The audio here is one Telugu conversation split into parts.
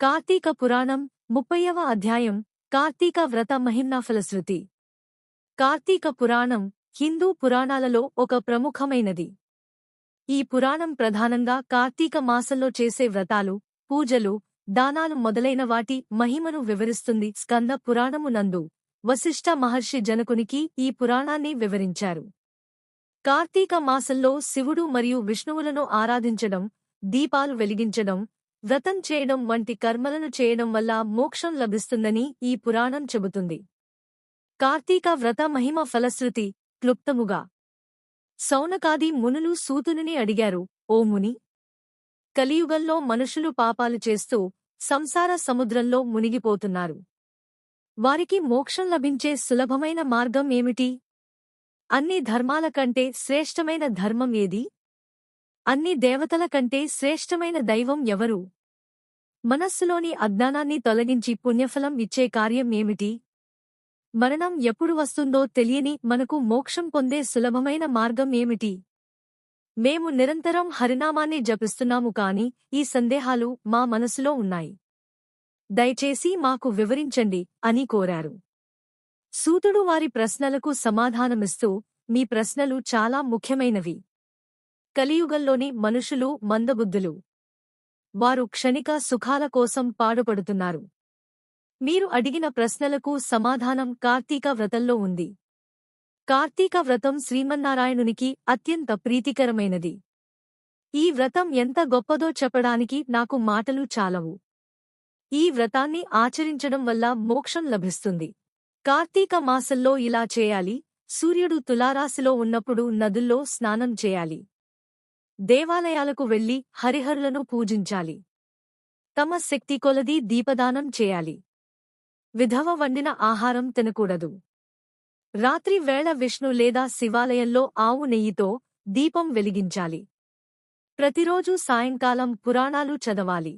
కార్తీక పురాణం ముప్పైవ అధ్యాయం కార్తీక వ్రత మహిమ్నా ఫలశ్రుతి కార్తీక పురాణం హిందూ పురాణాలలో ఒక ప్రముఖమైనది. ఈ పురాణం ప్రధానంగా కార్తీక మాసంలో చేసే వ్రతాలు పూజలు దానాలు మొదలైన వాటి మహిమను వివరిస్తుంది స్కంద పురాణము నందు. వశిష్ఠ మహర్షి జనకునికి ఈ పురాణాన్ని వివరించారు. కార్తీక మాసంలో శివుడు మరియు విష్ణువులను ఆరాధించడం దీపాలు వెలిగించడం వ్రతం చేయడం వంటి కర్మలను చేయడం వల్ల మోక్షం లభిస్తుందని ఈ పురాణం చెబుతుంది. కార్తీక వ్రత మహిమ ఫలశ్రుతి క్లుప్తముగా. సౌనకాది మునులు సూతునిని అడిగారు ఓ ముని! కలియుగంలో మనుషులు పాపాలు చేస్తూ సంసార సముద్రంలో మునిగిపోతున్నారు. వారికి మోక్షం లభించే సులభమైన మార్గం ఏమిటి? అన్ని ధర్మాల కంటే శ్రేష్టమైన ధర్మం ఏది? అన్ని దేవతల కంటే శ్రేష్టమైన దైవం ఎవరు? మనస్సులోని అజ్ఞానాన్ని తొలగించి పుణ్యఫలం ఇచ్చే కార్యం ఏమిటి? మరణం ఎప్పుడు వస్తుందో తెలియని మనకు మోక్షం పొందే సులభమైన మార్గం ఏమిటి? మేము నిరంతరం హరినామాన్ని జపిస్తున్నాము కాని ఈ సందేహాలు మా మనసులో ఉన్నాయి. దయచేసి మాకు వివరించండి అని కోరారు. సూతుడు వారి ప్రశ్నలకు సమాధానమిస్తూ మీ ప్రశ్నలు చాలా ముఖ్యమైనవి. కలియుగంలోని మనుషులు మందబుద్ధులు. వారు క్షణిక సుఖాల కోసం పాడుపడుతున్నారు. మీరు అడిగిన ప్రశ్నలకు సమాధానం కార్తీక వ్రతంలో ఉంది. కార్తీక వ్రతం శ్రీమన్నారాయణునికి అత్యంత ప్రీతికరమైనది. ఈ వ్రతం ఎంత గొప్పదో చెప్పడానికి నాకు మాటలు చాలవు. ఈ వ్రతాన్ని ఆచరించడం వల్ల మోక్షం లభిస్తుంది. కార్తీక మాసంలో ఇలా చేయాలి. సూర్యుడు తులారాశిలో ఉన్నప్పుడు నదుల్లో స్నానం చేయాలి. దేవాలయాలకు వెళ్ళి హరిహరులను పూజించాలి. తమ శక్తి కొలది దీపదానం చేయాలి. విధవ వండిన ఆహారం తినకూడదు. రాత్రి వేళ విష్ణు లేదా శివాలయంలో ఆవు నెయ్యితో దీపం వెలిగించాలి. ప్రతిరోజూ సాయంకాలం పురాణాలు చదవాలి.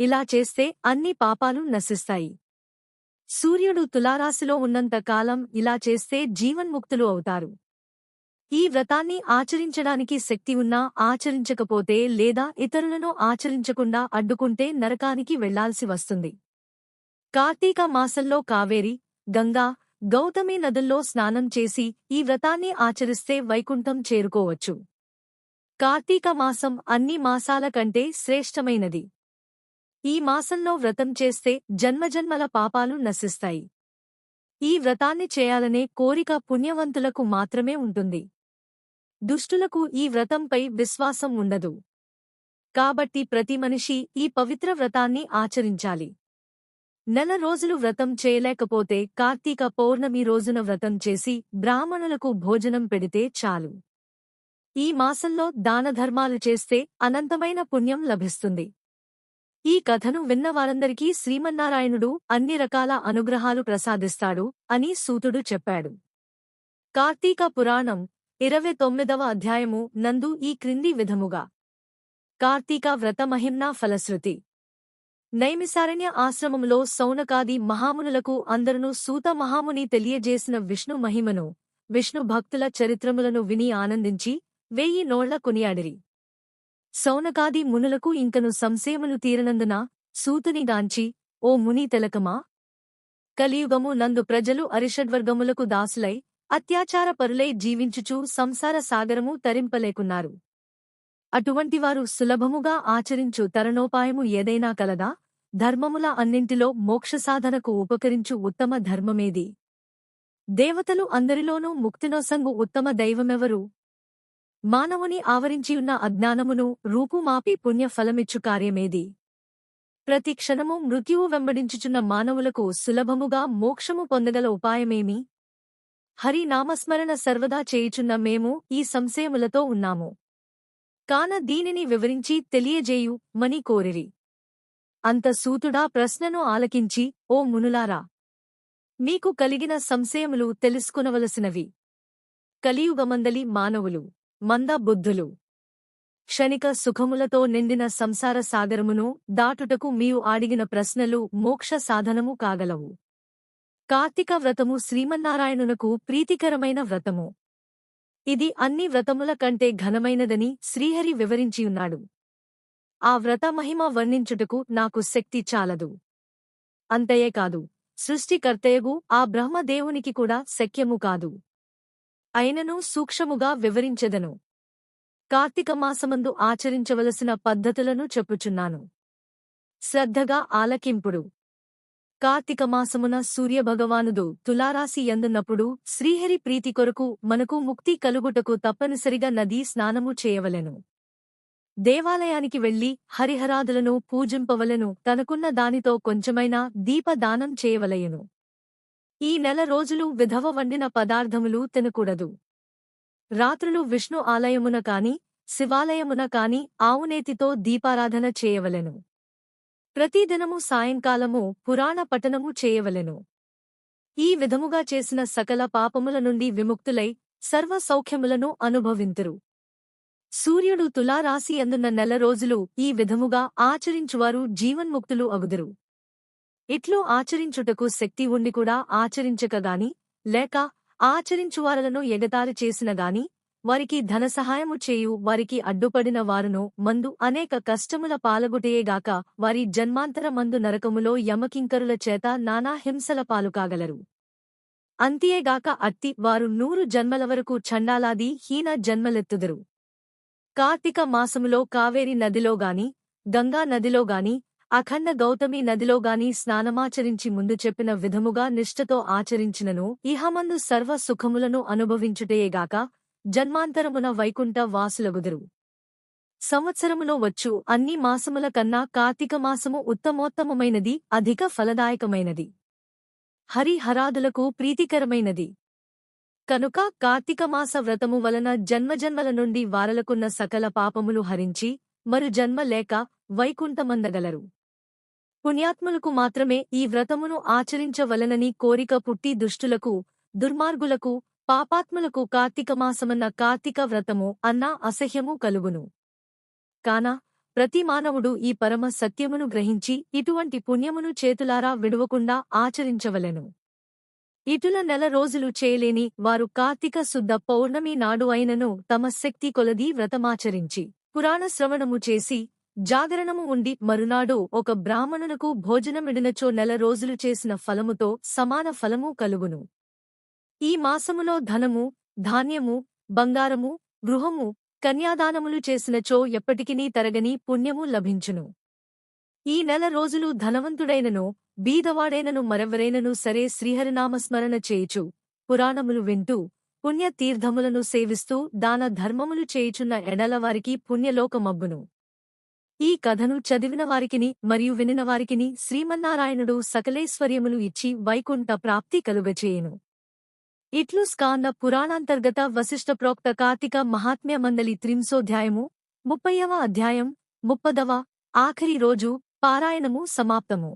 ఇలా చేస్తే అన్ని పాపాలు నశిస్తాయి. సూర్యుడు తులారాశిలో ఉన్నంత కాలం ఇలా చేస్తే జీవన్ముక్తులు అవుతారు. ఈ వ్రతాన్ని ఆచరించడానికి శక్తి ఉన్నా ఆచరించకపోతే లేదా ఇతరులను ఆచరించకుండా అడ్డుకుంటే నరకానికి వెళ్ళాల్సి వస్తుంది. కార్తీక మాసంలో కావేరి గంగా గౌతమి నదుల్లో స్నానం చేసి ఈ వ్రతాన్ని ఆచరిస్తే వైకుంఠం చేరుకోవచ్చు. కార్తీక మాసం అన్ని మాసాల కంటే శ్రేష్టమైనది. ఈ మాసంలో వ్రతం చేస్తే జన్మజన్మల పాపాలు నశిస్తాయి. ఈ వ్రతాన్ని చేయాలనే కోరిక పుణ్యవంతులకు మాత్రమే ఉంటుంది. దుష్టులకు ఈ వ్రతంపై విశ్వాసం ఉండదు. కాబట్టి ప్రతి మనిషి ఈ పవిత్ర వ్రతాన్ని ఆచరించాలి. నెల రోజులు వ్రతం చేయలేకపోతే కార్తీక పౌర్ణమి రోజున వ్రతం చేసి బ్రాహ్మణులకు భోజనం పెడితే చాలు. ఈ మాసంలో దానధర్మాలు చేస్తే అనంతమైన పుణ్యం లభిస్తుంది. ఈ కథను విన్నవారందరికీ శ్రీమన్నారాయణుడు అన్ని రకాల అనుగ్రహాలు ప్రసాదిస్తాడు అని సూతుడు చెప్పాడు. కార్తీక పురాణం ఇరవై తొమ్మిదవ అధ్యాయము నందు ఈ క్రింది విధముగా. కార్తీక వ్రతమహిమ్నా ఫలశ్రుతి. నైమిసారణ్య ఆశ్రమంలో సౌనకాది మహామునులకు అందరును సూత మహాముని తెలియజేసిన విష్ణు మహిమను విష్ణు భక్తుల చరిత్రములను విని ఆనందించి వెయ్యి నోళ్ళ కొనియాడిరి. సౌనకాది మునులకు ఇంకను సంశయములు తీరనందున సూతునిగాంచి ఓ ముని తెలకమా? కలియుగము నందు ప్రజలు అరిషడ్వర్గములకు దాసులై అత్యాచార పరులై జీవించుచూ సంసార సాగరము తరింపలేకున్నారు. అటువంటివారు సులభముగా ఆచరించు తరణోపాయము ఏదైనా కలదా ధర్మముల అన్నింటిలో మోక్షసాధనకు ఉపకరించు ఉత్తమ ధర్మమేది. దేవతలు అందరిలోనూ ముక్తినోసంగు ఉత్తమ దైవమెవరు? మానవుని ఆవరించియున్న అజ్ఞానమును రూపుమాపి పుణ్యఫలమిచ్చు కార్యమేది. ప్రతి క్షణము మృత్యువు వెంబడించుచున్న మానవులకు సులభముగా మోక్షము పొందగల ఉపాయమేమి? హరి నామస్మరణ సర్వదా చేయుచున్న మేము ఈ సంశయములతో ఉన్నాము. కాన దీనిని వివరించి తెలియజేయు మని కోరిరి. అంత సూతుడా ప్రశ్నను ఆలకించి ఓ మునులారా! మీకు కలిగిన సంశయములు తెలుసుకునవలసినవి. కలియుగమందలి మానవులు మంద బుద్ధులు క్షణిక సుఖములతో నిండిన సంసార సాగరమును దాటుటకు మీవు ఆడిగిన ప్రశ్నలు మోక్ష సాధనము కాగలవు. కార్తీక వ్రతము శ్రీమన్నారాయణునకు ప్రీతికరమైన వ్రతము. ఇది అన్ని వ్రతముల కంటే ఘనమైనదని శ్రీహరి వివరించియున్నాడు ఆ వ్రత మహిమ వర్ణించుటకు నాకు శక్తి చాలదు. అంతయే కాదు సృష్టికర్తయగు ఆ బ్రహ్మదేవునికి కూడా శక్యము కాదు. అయినను సూక్ష్మముగా వివరించెదను. కార్తీక మాసమందు ఆచరించవలసిన పద్ధతులను చెప్పుచున్నాను. శ్రద్ధగా ఆలకింపుడు. కార్తీక మాసమున సూర్యభగవానుడు తులారాశి ఎందున్నప్పుడు శ్రీహరి ప్రీతి కొరకు మనకు ముక్తి కలుగుటకు తప్పనిసరిగా నదీ స్నానము చేయవలెను. దేవాలయానికి వెళ్ళి హరిహరాదులను పూజింపవలెను తనకున్న దానితో కొంచెమైనా దీపదానం చేయవలయను ఈ నెల రోజులు విధవ వండిన పదార్థములు తినకూడదు. రాత్రులు విష్ణు ఆలయమున కాని శివాలయమున కాని ఆవునేతితో దీపారాధన చేయవలెను. ప్రతిదినము సాయంకాలము పురాణ పఠనము చేయవలెను. ఈ విధముగా చేసిన సకల పాపముల నుండి విముక్తులై సర్వ సౌఖ్యములను అనుభవింతురు. సూర్యుడు తులారాశి అందున్న నెల రోజులు ఈ విధముగా ఆచరించువారు జీవన్ముక్తులు అగుదురు. ఇట్లు ఆచరించుటకు శక్తి ఉండి కూడా ఆచరించకగాని లేక ఆచరించువారలను ఎగతారి చేసినగాని వారికి ధన సహాయము చేయు వారికి అడ్డుపడిన వారును మందు అనేక కష్టముల పాలగుటయేగాక వారి జన్మాంతర మందు నరకములో యమకింకరుల చేత నానా హింసల పాలుకాగలరు. అంతియేగాక అత్తి వారు నూరు జన్మల వరకు చండాలాది హీన జన్మలెత్తుదరు. కార్తీక మాసములో కావేరి నదిలోగాని గంగా నదిలోగాని అఖండ గౌతమి నదిలోగాని స్నానమాచరించి ముందు చెప్పిన విధముగా నిష్ఠతో ఆచరించినను ఇహమందు సర్వ సుఖములను అనుభవించుటయేగాక జన్మాంతరమున వైకుంఠ వాసులగుదురు. సంవత్సరములో వచ్చు అన్ని మాసముల కన్నా కార్తీక మాసము ఉత్తమోత్తమమైనది అధిక ఫలదాయకమైనది. హరిహరాదులకు ప్రీతికరమైనది. కనుక కార్తీకమాస వ్రతము వలన జన్మజన్మల నుండి వారలకున్న సకల పాపములు హరించి మరు జన్మ లేక వైకుంఠమందగలరు. పుణ్యాత్ములకు మాత్రమే ఈ వ్రతమును ఆచరించవలనని కోరిక పుట్టి దుష్టులకు దుర్మార్గులకు పాపాత్ములకు కార్తీకమాసమన్న కార్తీక వ్రతము అన్నా అసహ్యము కలుగును. కాన ప్రతి మానవుడు ఈ పరమ సత్యమును గ్రహించి ఇటువంటి పుణ్యమును చేతులారా విడువకుండా ఆచరించవలెను. ఇటుల నెల రోజులు చేయలేని వారు కార్తీక శుద్ధ పౌర్ణమి నాడు అయినను తమ శక్తి కొలదీ వ్రతమాచరించి పురాణ శ్రవణము చేసి జాగరణము ఉండి మరునాడు ఒక బ్రాహ్మణునకు భోజనమిడినచో నెల రోజులు చేసిన ఫలముతో సమాన ఫలము కలుగును. ఈ మాసములో ధనము ధాన్యము బంగారము గృహము కన్యాదానములు చేసినచో ఎప్పటికినీ తరగని పుణ్యము లభించును. ఈ నెల రోజులు ధనవంతుడైనను బీదవాడైనను మరెవరైనను సరే శ్రీహరినామస్మరణ చేయుచు పురాణములు వింటూ పుణ్యతీర్థములను సేవిస్తూ దాన ధర్మములు చేయుచున్న ఎడలవారికి పుణ్యలోకమబ్బును. ఈ కథను చదివిన వారికిని మరియు వినిన వారికిని శ్రీమన్నారాయణుడు సకలేశ్వర్యములు ఇచ్చి వైకుంఠ ప్రాప్తి కలుగచేయును. ఇట్లు స్కాంద పురాణాంతర్గత వశిష్ఠ ప్రోక్త కార్తీక మహాత్మ్య మందలి త్రింశోధ్యాయము ముప్పైవ అధ్యాయం ముప్పదవ ఆఖరి రోజు పారాయణము సమాప్తము